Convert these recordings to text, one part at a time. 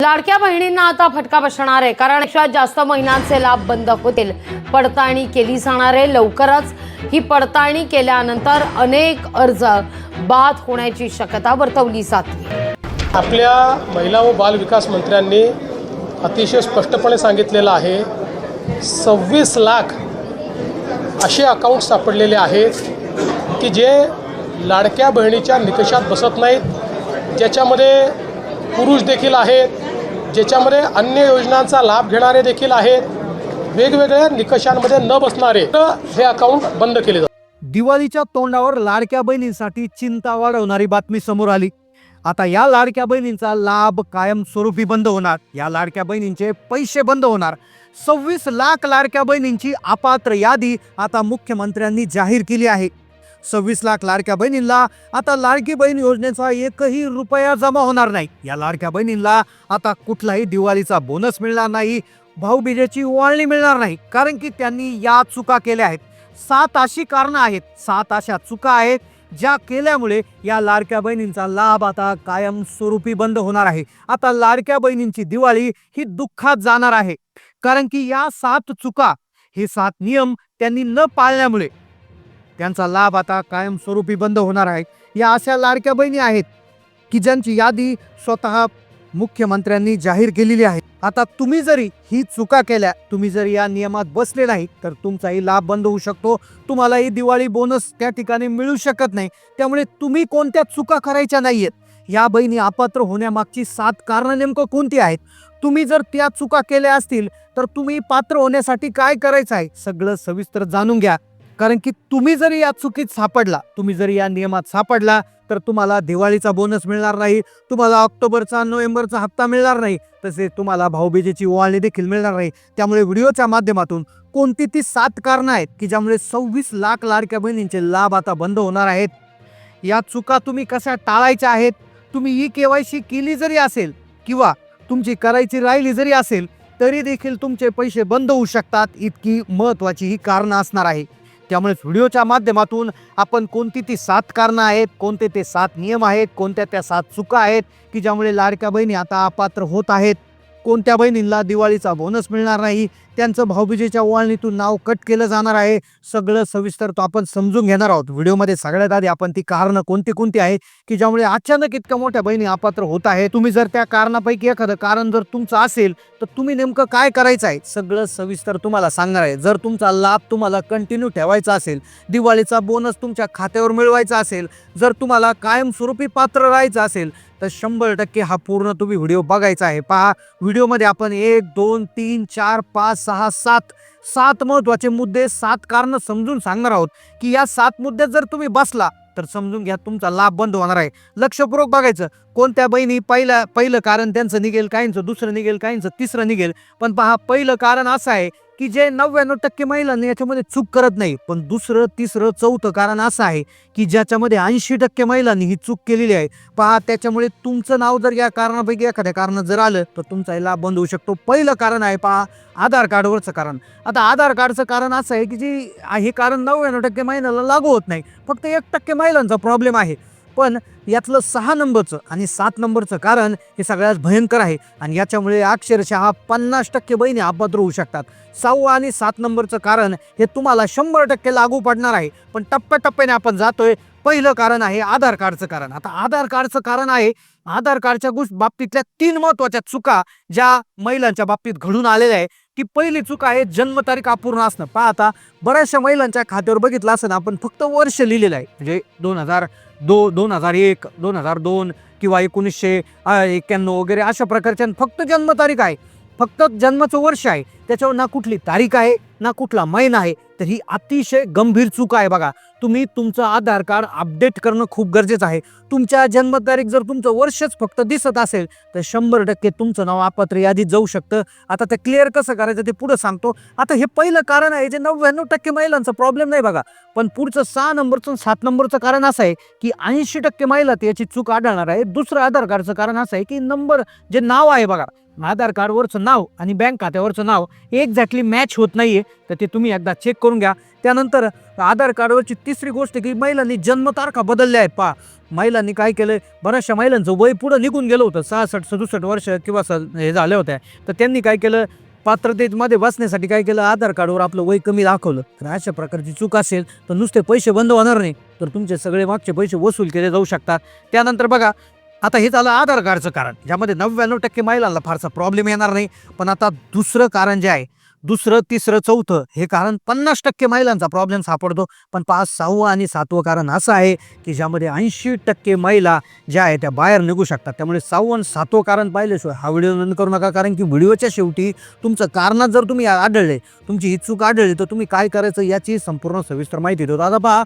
लाडक्या बहिणींना आता फटका बसणार आहे कारण जास्त महिन्यांचे लाभ बंद होतील. पडताळणी केली जाणार आहे. लवकरच ही पडताळणी केल्यानंतर अनेक अर्ज बाद होण्याची शक्यता वर्तवली जाते. आपल्या महिला व बाल विकास मंत्र्यांनी अतिशय स्पष्टपणे सांगितलेलं आहे सव्वीस लाख असे अकाउंट सापडलेले आहेत की जे लाडक्या बहिणीच्या निकषात बसत नाहीत ज्याच्यामध्ये पुरुष देखील आहेत ज्याच्यामध्ये अन्य योजनांचा लाभ घेणारे देखील आहेत वेगवेगळ्या निकषांमध्ये न बसणारे. तर हे अकाउंट बंद केले जातात दिवाळीच्या तोंडावर लाडक्या बहिणींसाठी चिंता वाढवणारी बातमी समोर आली. आता या लाडक्या बहिणींचा लाभ कायमस्वरूपी बंद होणार. या लाडक्या बहिणींचे पैसे बंद होणार. सव्वीस लाख लाडक्या बहिणींची अपात्र यादी आता मुख्यमंत्र्यांनी जाहीर केली आहे. सव्वीस लाख लाडक्या बहिणींना आता लाडकी बहीण योजनेचा एकही रुपया जमा होणार नाही. या लाडक्या बहिणींना आता कुठलाही दिवाळीचा बोनस मिळणार नाही भाऊबीजेची ओवाळणी मिळणार नाही कारण की त्यांनी या चुका केल्या आहेत. सात अशी कारणं आहेत सात अशा चुका आहेत ज्या केल्यामुळे या लाडक्या बहिणींचा लाभ आता कायमस्वरूपी बंद होणार आहे. आता लाडक्या बहिणींची दिवाळी ही दुःखात जाणार आहे कारण की या सात चुका हे सात नियम त्यांनी न पाळल्यामुळे त्यांचा लाभ आता कायमस्वरूपी बंद होणार आहे. या अशा लाडक्या बहिणी आहेत की ज्यांची यादी स्वतः मुख्यमंत्र्यांनी जाहीर केलेली आहे. आता तुम्ही जरी ही चुका केल्या तुम्ही जर या नियमात बसले नाही तर तुमचाही लाभ बंद होऊ शकतो. तुम्हालाही दिवाळी बोनस त्या ठिकाणी मिळू शकत नाही. त्यामुळे तुम्ही कोणत्या चुका करायच्या नाहीयेत? या बहिणी अपात्र होण्यामागची सात कारणं नेमकं कोणती आहेत? तुम्ही जर त्या चुका केल्या असतील तर तुम्ही पात्र होण्यासाठी काय करायचं आहे? सगळं सविस्तर जाणून घ्या. कारण की तुम्ही जरी या चुकीत सापडला तुम्ही जरी या नियमात सापडला तर तुम्हाला दिवाळीचा बोनस मिळणार नाही तुम्हाला ऑक्टोबरचा नोव्हेंबरचा हप्ता मिळणार नाही तसेच तुम्हाला भाऊबीजेची ओवाळणी देखील मिळणार नाही. त्यामुळे व्हिडिओच्या माध्यमातून कोणती ती सात कारणं आहेत की ज्यामुळे सव्वीस लाख लाडक्या बहिणींचे लाभ आता बंद होणार आहेत. या चुका तुम्ही कशा टाळायच्या आहेत? तुम्ही ही सी केली जरी असेल किंवा तुमची करायची राहिली जरी असेल तरी देखील तुमचे पैसे बंद होऊ शकतात. इतकी महत्त्वाची ही कारणं असणार आहे. त्यामुळे व्हिडिओच्या माध्यमातून आपण कोणती ती सात कारणं आहेत कोणते ते सात नियम आहेत कोणत्या त्या सात चुका आहेत की ज्यामुळे लाडक्या बहिणी आता अपात्र होत आहेत. कोणत्या बहिणींना दिवाळीचा बोनस मिळणार नाही? त्यांचं भाऊबीजेच्या ओवाळणीतून नाव कट केलं जाणार आहे. सगळं सविस्तर तो आपण समजून घेणार आहोत. व्हिडिओमध्ये सगळ्यात आधी आपण ती कारणं कोणती कोणती आहेत की ज्यामुळे अचानक इतक्या मोठ्या बहिणी अपात्र होत आहे तुम्ही जर त्या कारणापैकी एखादं कारण जर तुमचं असेल तर तुम्ही नेमकं काय करायचं आहे? सगळं सविस्तर तुम्हाला सांगणार आहे. जर तुमचा लाभ तुम्हाला कंटिन्यू ठेवायचा असेल दिवाळीचा बोनस तुमच्या खात्यावर मिळवायचा असेल जर तुम्हाला कायमस्वरूपी पात्र राहायचं असेल तर शंभर टक्के हा पूर्ण तुम्ही व्हिडिओ बघायचा आहे. पहा व्हिडिओमध्ये आपण एक दोन तीन चार पाच सहा सात सात महत्त्वाचे मुद्दे सात कारणं समजून सांगणार आहोत की या सात मुद्द्यात जर तुम्ही बसला तर समजून घ्या तुमचा लाभ बंद होणार आहे. लक्षपूर्वक बघायचं कोणत्या बहिणी पहिला पहिलं कारण त्यांचं निघेल काहींचं दुसरं निघेल काहींचं तिसरं निघेल. पण पहा पहिलं कारण असं आहे की जे नव्याण्णव टक्के महिलांनी याच्यामध्ये चूक करत नाही. पण दुसरं तिसरं चौथं कारण असं आहे की ज्याच्यामध्ये ऐंशी टक्के महिलांनी ही चूक केलेली आहे. पहा त्याच्यामुळे तुमचं नाव जर या कारणापैकी एखाद्या कारण जर आलं तर तुमचा लाभ बंद होऊ शकतो. पहिलं कारण आहे पहा आधार कार्डवरचं कारण. आता आधार कार्डचं कारण असं आहे की जी हे कारण नव्याण्णव टक्के महिलांना लागू होत नाही. फक्त एक टक्के महिलांचा प्रॉब्लेम आहे. पण यातलं सहा नंबरचं आणि सात नंबरचं कारण हे सगळ्यात भयंकर आहे. आणि याच्यामुळे अक्षरशः पन्नास टक्के बहिणी अपात्र होऊ शकतात. सहावं आणि सात नंबरचं कारण हे तुम्हाला शंभर टक्के लागू पडणार आहे. पण टप्प्याटप्प्याने आपण जातोय. पहिलं कारण आहे आधार कार्डचं कारण. आता आधार कार्डचं कारण आहे आधार कार्डच्या गोष्ट बाबतीतल्या तीन महत्त्वाच्या चुका ज्या महिलांच्या बाबतीत घडून आलेल्या आहे. की पहिली चूक आहे जन्मतारीख अपूर्ण असणं. पहा आता बऱ्याचशा महिलांच्या खात्यावर बघितलं असं ना आपण फक्त वर्ष लिहिलेलं आहे. म्हणजे दोन हजार दो दोन हजार एक दोन हजार दोन किंवा एकोणीसशे एक्क्याण्णव वगैरे अशा प्रकारच्या फक्त जन्मतारीख आहे. फक्त जन्माचं वर्ष आहे. त्याच्यावर ना कुठली तारीख आहे ना कुठला महिना आहे तर ही अतिशय गंभीर चूक आहे बघा. तुम्ही तुमचं आधार कार्ड अपडेट करणं खूप गरजेचं आहे. तुमच्या जन्मतारीख जर तुमचं वर्षच फक्त दिसत असेल तर शंभर टक्के तुमचं नाव आपत्र यादीत जाऊ शकतं. आता ते क्लिअर कसं करायचं ते पुढं सांगतो. आता हे पहिलं कारण आहे जे नव्याण्णव टक्के महिलांचा प्रॉब्लेम नाही बघा. पण पुढचं सहा नंबरचं सात नंबरचं कारण असं आहे की ऐंशी टक्के महिला याची चूक आढळणार आहे. दुसरं आधार कार्डचं कारण असं आहे की नंबर जे नाव आहे बघा. आधार कार्डवरचं नाव आणि बँक खात्यावरचं नाव एक्झॅक्टली मॅच होत नाही आहे तर ते तुम्ही एकदा चेक करून घ्या. त्यानंतर आधार कार्डवरची तिसरी गोष्ट की महिलांनी जन्मतारखा बदलल्या आहेत. पहा महिलांनी काय केलं बऱ्याचशा महिलांचं वय पुढं निघून गेलं होतं. सहासष्ट सदुसष्ट वर्ष किंवा स हे झाल्या होत्या. तर त्यांनी काय केलं? पात्रतेमध्ये वाचण्यासाठी काय केलं? आधार कार्डवर आपलं वय कमी दाखवलं. तर अशा प्रकारची चूक असेल तर नुसते पैसे बंद होणार नाही. तर तुमचे सगळे मागचे पैसे वसूल केले जाऊ शकतात. त्यानंतर बघा आता हे झालं आधार कार्डचं कारण. ज्यामध्ये नव्याण्णव टक्के महिलांना फारसा प्रॉब्लेम येणार नाही. पण आता दुसरं कारण जे आहे दुसरं तिसरं चौथं हे कारण पन्नास टक्के महिलांचा प्रॉब्लेम सापडतो. पण पाच सहावं आणि सातवं कारण असं आहे की ज्यामध्ये ऐंशी टक्के महिला ज्या आहे त्या बाहेर निघू शकतात. त्यामुळे सहावं आणि सातवं कारण पाहिल्याशिवाय हा व्हिडिओ नंद करू नका. कारण की व्हिडिओच्या शेवटी तुमचं कारणात जर तुम्ही आढळले तुमची ही चूक आढळली तर तुम्ही काय करायचं याची संपूर्ण सविस्तर माहिती देतो. आता पहा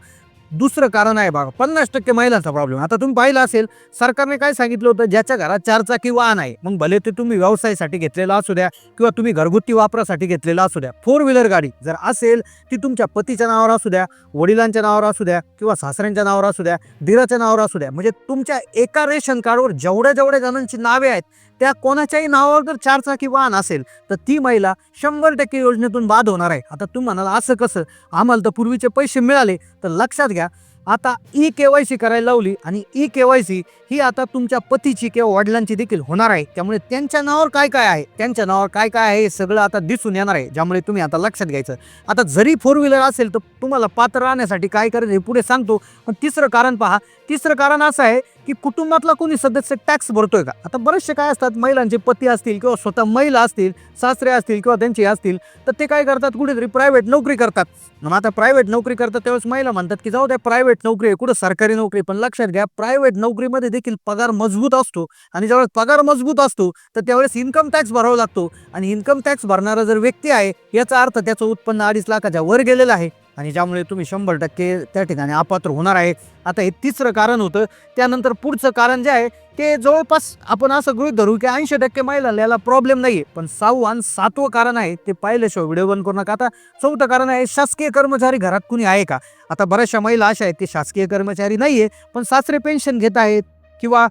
दुसरं कारण आहे बघा पन्नास टक्के महिलांचा प्रॉब्लेम आता तुम्ही पाहिलं असेल सरकारने काय सांगितलं होतं? ज्याच्या घरात चारचाकी वाहन आहे मग भले ते तुम्ही व्यवसायासाठी घेतलेला असू द्या किंवा तुम्ही घरगुती वापरासाठी घेतलेला असू द्या. फोर व्हीलर गाडी जर असेल ती तुमच्या पतीच्या नावावर असू द्या वडिलांच्या नावावर असू द्या किंवा सासऱ्यांच्या नावावर असू द्या दिराच्या नावावर असू द्या. म्हणजे तुमच्या एका रेशन कार्डवर जेवढ्या जेवढ्या जणांची नावे आहेत त्या कोणाच्याही नावावर जर चारचाकी वाहन असेल तर ती महिला शंभर टक्के योजनेतून बाद होणार आहे. आता तुम्ही म्हणाल असं कसं? आम्हाला तर पूर्वीचे पैसे मिळाले तर लक्षात घ्या. आता ई के वाय सी करायला लावली आणि ई के वाय सी ही आता तुमच्या पतीची किंवा वडिलांची देखील होणार आहे. त्यामुळे त्यांच्या नावावर काय काय आहे? त्यांच्या नावावर काय काय आहे हे सगळं आता दिसून येणार आहे ज्यामुळे तुम्ही आता लक्षात घ्यायचं. आता जरी फोर व्हीलर असेल तर तुम्हाला पात्र राहण्यासाठी काय करायचं हे पुढे सांगतो. पण तिसरं कारण पहा तिसरं कारण असं आहे की कुटुंबातला कोणी सदस्य टॅक्स भरतोय का? आता बरेचसे काय असतात महिलांचे पती असतील किंवा स्वतः महिला असतील सासरे असतील किंवा त्यांचे असतील तर ते काय करतात? कुठेतरी प्रायव्हेट नोकरी करतात. मग आता प्रायव्हेट नोकरी करतात त्यावेळेस महिला म्हणतात की जाऊ द्या प्रायव्हेट नोकरी आहे कुठं सरकारी नोकरी पण लक्षात घ्या प्रायव्हेट नोकरीमध्ये देखील पगार मजबूत असतो. आणि ज्यावेळेस पगार मजबूत असतो तर त्यावेळेस इन्कम टॅक्स भरावा लागतो. आणि इन्कम टॅक्स भरणारा जर व्यक्ती आहे याचा अर्थ त्याचं उत्पन्न अडीच लाखाच्या वर गेलेलं आहे. आणि ज्यामुळे तुम्ही शंभर टक्के त्या ठिकाणी अपात्र होणार आहे. आता हे तिसरं कारण होतं. त्यानंतर पुढचं कारण जे आहे ते जवळपास आपण असं गृहीत धरू की ऐंशी टक्के महिलांना याला प्रॉब्लेम नाही आहे पण सहावं आणि सातवं कारण आहे ते पाहिल्याशिवाय व्हिडिओ बंद करू नका. आता चौथं कारण आहे शासकीय कर्मचारी घरात कुणी आहे का? आता बऱ्याचशा महिला अशा आहेत की शासकीय कर्मचारी नाही आहे पण सासरे पेन्शन घेत आहेत किंवा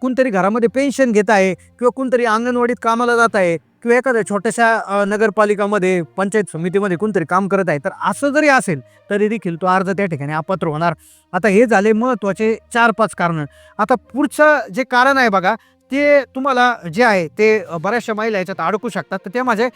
कोणतरी घरामध्ये पेन्शन घेत आहे किंवा कोणतरी अंगणवाडीत कामाला जात आहे. किंवा एखाद्या छोट्याशा नगरपालिकामध्ये पंचायत समितीमध्ये कोणतरी काम करत आहे तर असं जरी असेल तरी देखील तो अर्ज त्या ठिकाणी अपात्र होणार. आता हे झाले महत्त्वाचे चार पाच कारणं. आता पुढचं जे कारण आहे बघा ते तुम्हाला जे आहे ते बऱ्याचशा महिला याच्यात अडकू शकतात. तर ते माझे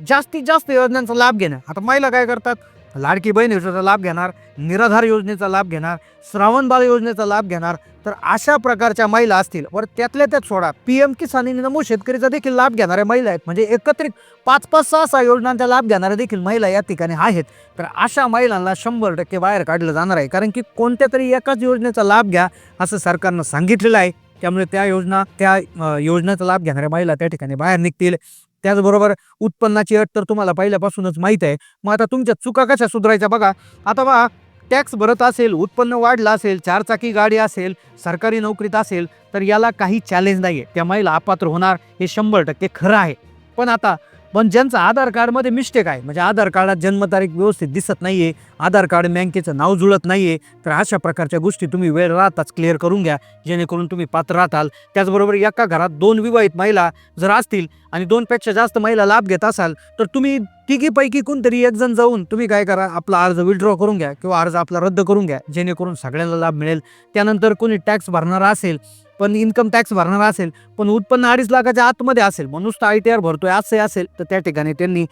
जास्तीत जास्त योजनांचा लाभ घेणं. आता महिला काय करतात? लाडकी बहीण योजनेचा लाभ घेणार निराधार योजनेचा लाभ घेणार श्रावणबाल योजनेचा लाभ घेणार तर अशा प्रकारच्या महिला असतील. वर त्यातल्या त्यात सोडा. पी एम किसान आणि नमो शेतकरीचा देखील लाभ घेणाऱ्या महिला आहेत. म्हणजे एकत्रित पाच पाच सहा सहा योजनांचा लाभ घेणाऱ्या देखील महिला या ठिकाणी आहेत. तर अशा महिलांना शंभर टक्के बाहेर काढलं जाणार आहे. कारण की कोणत्या तरी एकाच योजनेचा लाभ घ्या असं सरकारनं सांगितलेलं आहे. त्यामुळे त्या योजना त्या योजनेचा लाभ घेणाऱ्या महिला त्या ठिकाणी बाहेर निघतील. त्याचबरोबर उत्पन्नाची अट तर तुम्हाला पहिल्यापासूनच माहीत आहे. मग आता तुमच्या चुका कशा सुधारायच्या बघा. आता बघा टॅक्स भरत असेल उत्पन्न वाढलं असेल चारचाकी गाडी असेल सरकारी नोकरीत असेल तर याला काही चॅलेंज नाही आहे त्या महिला अपात्र होणार हे शंभर टक्के खरं आहे. पण आता पण ज्यांचं आधार कार्डमध्ये मिस्टेक आहे म्हणजे आधार कार्डात जन्मतारीख व्यवस्थित दिसत नाही आहे आधार कार्ड बँकेचं नाव जुळत नाही आहे तर अशा प्रकारच्या गोष्टी तुम्ही वेळ राहताच क्लिअर करून घ्या जेणेकरून तुम्ही पात्र राहताल. त्याचबरोबर एका घरात दोन विवाहित महिला जर असतील आणि दोनपेक्षा जास्त महिला लाभ घेत असाल तर तुम्ही तिघीपैकी कोणतरी एक जण जाऊन तुम्ही काय करा आपला अर्ज विड्रॉ करून घ्या किंवा अर्ज आपला रद्द करून घ्या जेणेकरून सगळ्यांना लाभ मिळेल. त्यानंतर कोणी टॅक्स भरणारा असेल पण इन्कम टॅक्स भरणारा असेल पण उत्पन्न अडीच लाखाच्या आतमध्ये असेल मग नुसतं आय टी आर भरतोय असं असेल तर त्या ठिकाणी त्यांनी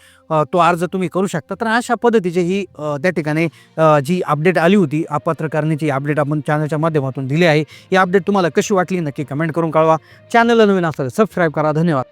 तो अर्ज तुम्ही करू शकता. तर अशा पद्धतीची ही त्या ठिकाणी जी अपडेट आली होती पत्रकारणीची अपडेट आपण चॅनलच्या माध्यमातून दिली आहे. ही अपडेट तुम्हाला कशी वाटली नक्की कमेंट करून कळवा. चॅनलला नवीन असेल सबस्क्राईब करा. धन्यवाद.